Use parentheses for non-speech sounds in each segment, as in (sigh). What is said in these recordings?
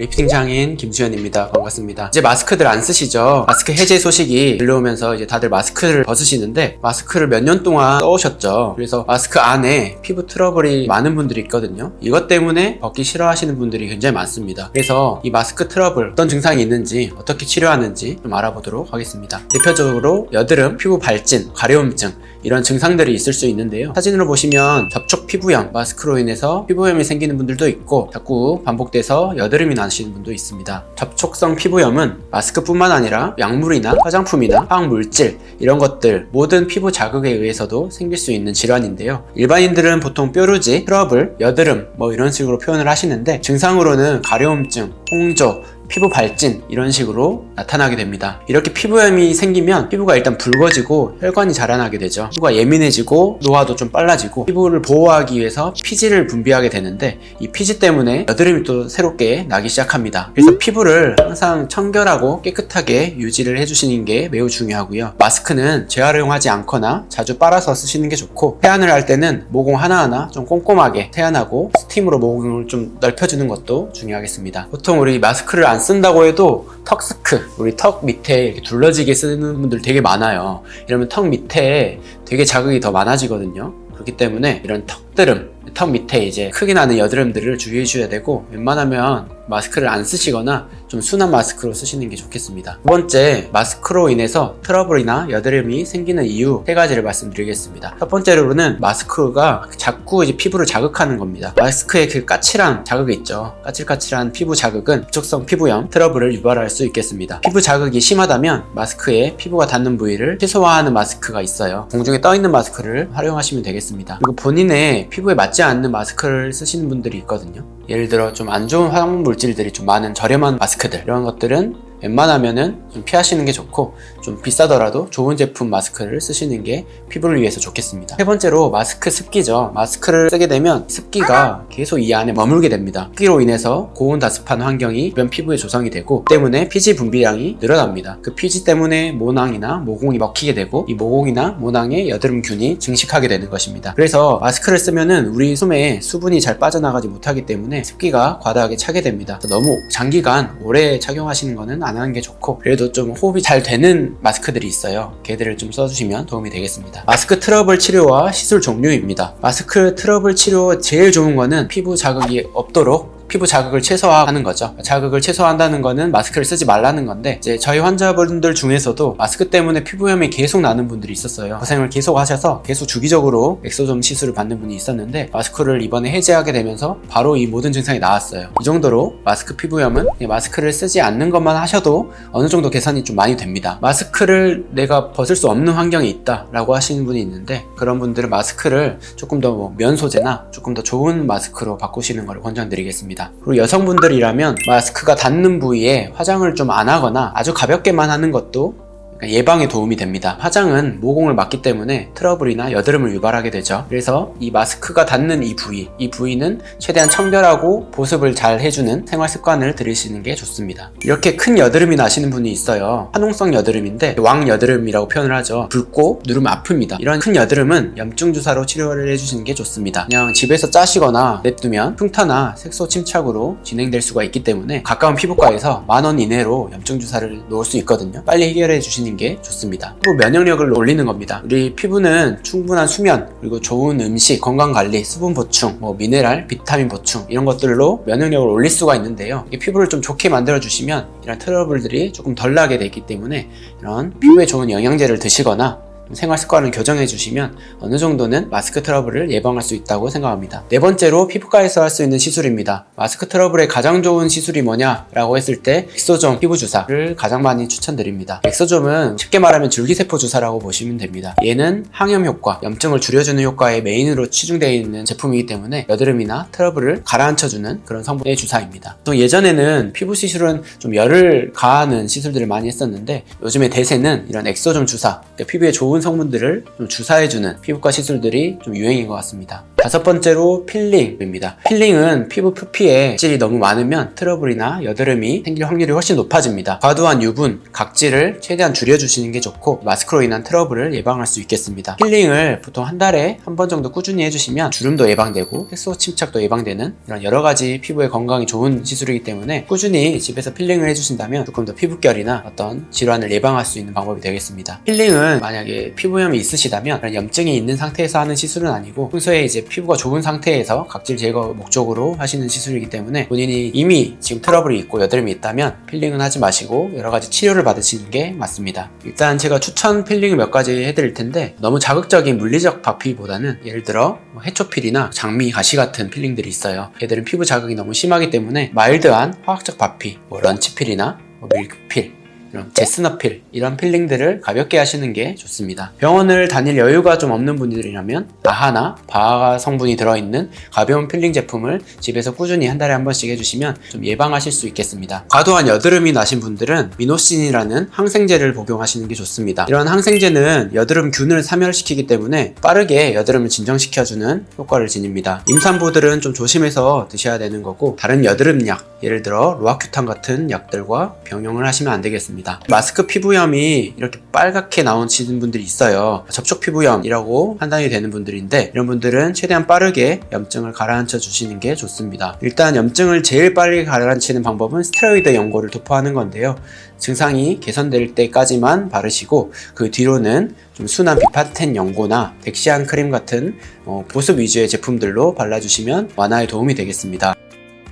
리프팅 장인 김수현입니다. 반갑습니다. 이제 마스크들 안 쓰시죠? 마스크 해제 소식이 들려오면서 이제 다들 마스크를 벗으시는데 마스크를 몇 년 동안 써오셨죠. 그래서 마스크 안에 피부 트러블이 많은 분들이 있거든요. 이것 때문에 벗기 싫어하시는 분들이 굉장히 많습니다. 그래서 이 마스크 트러블 어떤 증상이 있는지 어떻게 치료하는지 좀 알아보도록 하겠습니다. 대표적으로 여드름, 피부 발진, 가려움증 이런 증상들이 있을 수 있는데요. 사진으로 보시면 접촉 피부염, 마스크로 인해서 피부염이 생기는 분들도 있고 자꾸 반복돼서 여드름이 나시는 분도 있습니다. 접촉성 피부염은 마스크뿐만 아니라 약물이나 화장품이나 화학 물질 이런 것들 모든 피부 자극에 의해서도 생길 수 있는 질환인데요. 일반인들은 보통 뾰루지, 트러블, 여드름 뭐 이런 식으로 표현을 하시는데 증상으로는 가려움증, 홍조, 피부 발진 이런 식으로 나타나게 됩니다. 이렇게 피부염이 생기면 피부가 일단 붉어지고 혈관이 자라나게 되죠. 피부가 예민해지고 노화도 좀 빨라지고 피부를 보호하기 위해서 피지를 분비하게 되는데 이 피지 때문에 여드름이 또 새롭게 나기 시작합니다. 그래서 피부를 항상 청결하고 깨끗하게 유지를 해주시는 게 매우 중요하고요. 마스크는 재활용하지 않거나 자주 빨아서 쓰시는 게 좋고 세안을 할 때는 모공 하나하나 좀 꼼꼼하게 세안하고 스팀으로 모공을 좀 넓혀주는 것도 중요하겠습니다. 보통 우리 마스크를 안 쓴다고 해도 턱스크, 우리 턱 밑에 이렇게 둘러지게 쓰는 분들 되게 많아요. 이러면 턱 밑에 되게 자극이 더 많아지거든요. 그렇기 때문에 이런 턱드름, 턱 밑에 이제 크게 나는 여드름들을 주의해 주셔야 되고 웬만하면 마스크를 안 쓰시거나 좀 순한 마스크로 쓰시는 게 좋겠습니다. 두 번째, 마스크로 인해서 트러블이나 여드름이 생기는 이유 세 가지를 말씀드리겠습니다. 첫 번째로는 마스크가 자꾸 이제 피부를 자극하는 겁니다. 마스크의 그 까칠한 자극이 있죠. 까칠까칠한 피부 자극은 접촉성 피부염, 트러블을 유발할 수 있겠습니다. 피부 자극이 심하다면 마스크에 피부가 닿는 부위를 최소화하는 마스크가 있어요. 공중에 떠 있는 마스크를 활용하시면 되겠습니다. 그리고 본인의 피부에 맞지 않는 마스크를 쓰시는 분들이 있거든요. 예를 들어 좀 안 좋은 화학 물질들이 좀 많은 저렴한 마스크들 이런 것들은 웬만하면은 좀 피하시는 게 좋고 좀 비싸더라도 좋은 제품 마스크를 쓰시는 게 피부를 위해서 좋겠습니다. 세 번째로 마스크 습기죠. 마스크를 쓰게 되면 습기가 계속 이 안에 머물게 됩니다. 습기로 인해서 고온 다습한 환경이 주변 피부에 조성이 되고 때문에 피지 분비량이 늘어납니다. 그 피지 때문에 모낭이나 모공이 먹히게 되고 이 모공이나 모낭에 여드름균이 증식하게 되는 것입니다. 그래서 마스크를 쓰면은 우리 숨에 수분이 잘 빠져나가지 못하기 때문에 습기가 과다하게 차게 됩니다. 너무 장기간 오래 착용하시는 거는 안 하는 게 좋고 그래도 좀 호흡이 잘 되는 마스크들이 있어요. 걔들을 좀 써주시면 도움이 되겠습니다. 마스크 트러블 치료와 시술 종류입니다. 마스크 트러블 치료 제일 좋은 거는 피부 자극이 없도록 피부 자극을 최소화하는 거죠. 자극을 최소화한다는 거는 마스크를 쓰지 말라는 건데 이제 저희 환자분들 중에서도 마스크 때문에 피부염이 계속 나는 분들이 있었어요. 고생을 계속 하셔서 계속 주기적으로 엑소점 시술을 받는 분이 있었는데 마스크를 이번에 해제하게 되면서 바로 이 모든 증상이 나왔어요. 이 정도로 마스크 피부염은 마스크를 쓰지 않는 것만 하셔도 어느 정도 개선이 좀 많이 됩니다. 마스크를 내가 벗을 수 없는 환경이 있다라고 하시는 분이 있는데 그런 분들은 마스크를 조금 더뭐 면 소재나 조금 더 좋은 마스크로 바꾸시는 걸 권장드리겠습니다. 그리고 여성분들이라면 마스크가 닿는 부위에 화장을 좀 안 하거나 아주 가볍게만 하는 것도 예방에 도움이 됩니다. 화장은 모공을 막기 때문에 트러블이나 여드름을 유발하게 되죠. 그래서 이 마스크가 닿는 이 부위, 이 부위는 최대한 청결하고 보습을 잘 해주는 생활 습관을 들이시는 게 좋습니다. 이렇게 큰 여드름이 나시는 분이 있어요. 화농성 여드름인데 왕 여드름이라고 표현을 하죠. 붉고 누르면 아픕니다. 이런 큰 여드름은 염증 주사로 치료를 해주시는 게 좋습니다. 그냥 집에서 짜시거나 냅두면 흉터나 색소 침착으로 진행될 수가 있기 때문에 가까운 피부과에서 만 원 이내로 염증 주사를 놓을 수 있거든요. 빨리 해결해 주 시는 게 좋습니다. 피부 면역력을 올리는 겁니다. 우리 피부는 충분한 수면, 그리고 좋은 음식, 건강 관리, 수분 보충, 뭐 미네랄, 비타민 보충 이런 것들로 면역력을 올릴 수가 있는데요. 이 피부를 좀 좋게 만들어 주시면 이런 트러블들이 조금 덜 나게 되기 때문에 이런 피부에 좋은 영양제를 드시거나 생활 습관을 교정해 주시면 어느 정도는 마스크 트러블을 예방할 수 있다고 생각합니다. 네 번째로 피부과에서 할 수 있는 시술입니다. 마스크 트러블에 가장 좋은 시술이 뭐냐라고 했을 때 엑소점 피부 주사를 가장 많이 추천드립니다. 엑소점은 쉽게 말하면 줄기세포 주사라고 보시면 됩니다. 얘는 항염 효과, 염증을 줄여주는 효과에 메인으로 치중되어 있는 제품이기 때문에 여드름이나 트러블을 가라앉혀주는 그런 성분의 주사입니다. 또 예전에는 피부 시술은 좀 열을 가하는 시술들을 많이 했었는데 요즘에 대세는 이런 엑소점 주사, 그러니까 피부에 좋은 성분들을 좀 주사해주는 피부과 시술들이 좀 유행인 것 같습니다. 다섯 번째로 필링입니다. 필링은 피부 표피에 각질이 너무 많으면 트러블이나 여드름이 생길 확률이 훨씬 높아집니다. 과도한 유분, 각질을 최대한 줄여주시는 게 좋고 마스크로 인한 트러블을 예방할 수 있겠습니다. 필링을 보통 한 달에 한 번 정도 꾸준히 해주시면 주름도 예방되고 색소 침착도 예방되는 이런 여러 가지 피부에 건강이 좋은 시술이기 때문에 꾸준히 집에서 필링을 해주신다면 조금 더 피부결이나 어떤 질환을 예방할 수 있는 방법이 되겠습니다. 필링은 만약에 피부염이 있으시다면 염증이 있는 상태에서 하는 시술은 아니고 평소에 이제 피부가 좋은 상태에서 각질 제거 목적으로 하시는 시술이기 때문에 본인이 이미 지금 트러블이 있고 여드름이 있다면 필링은 하지 마시고 여러 가지 치료를 받으시는 게 맞습니다. 일단 제가 추천 필링을 몇 가지 해드릴 텐데 너무 자극적인 물리적 바피보다는 예를 들어 뭐 해초필이나 장미, 가시 같은 필링들이 있어요. 얘들은 피부 자극이 너무 심하기 때문에 마일드한 화학적 바피, 뭐 런치필이나 뭐 밀크필 이런 제스너필 이런 필링들을 가볍게 하시는 게 좋습니다. 병원을 다닐 여유가 좀 없는 분들이라면 아하나 바하 성분이 들어있는 가벼운 필링 제품을 집에서 꾸준히 한 달에 한 번씩 해주시면 좀 예방하실 수 있겠습니다. 과도한 여드름이 나신 분들은 미노신이라는 항생제를 복용하시는 게 좋습니다. 이런 항생제는 여드름균을 사멸시키기 때문에 빠르게 여드름을 진정시켜주는 효과를 지닙니다. 임산부들은 좀 조심해서 드셔야 되는 거고 다른 여드름약 예를 들어 로아큐탄 같은 약들과 병용을 하시면 안 되겠습니다. 마스크 피부염이 이렇게 빨갛게 나오시는 분들이 있어요. 접촉 피부염이라고 판단이 되는 분들인데 이런 분들은 최대한 빠르게 염증을 가라앉혀 주시는 게 좋습니다. 일단 염증을 제일 빨리 가라앉히는 방법은 스테로이드 연고를 도포하는 건데요. 증상이 개선될 때까지만 바르시고 그 뒤로는 좀 순한 비파텐 연고나 덱시안 크림 같은 어, 보습 위주의 제품들로 발라주시면 완화에 도움이 되겠습니다.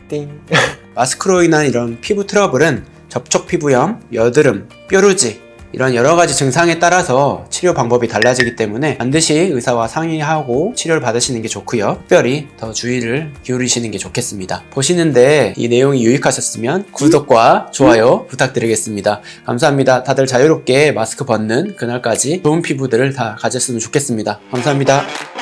띵. (laughs) 마스크로 인한 이런 피부 트러블은 접촉 피부염, 여드름, 뾰루지 이런 여러 가지 증상에 따라서 치료 방법이 달라지기 때문에 반드시 의사와 상의하고 치료를 받으시는 게 좋고요. 특별히 더 주의를 기울이시는 게 좋겠습니다. 보시는데 이 내용이 유익하셨으면 구독과 좋아요 부탁드리겠습니다. 감사합니다. 다들 자유롭게 마스크 벗는 그날까지 좋은 피부들을 다 가졌으면 좋겠습니다. 감사합니다.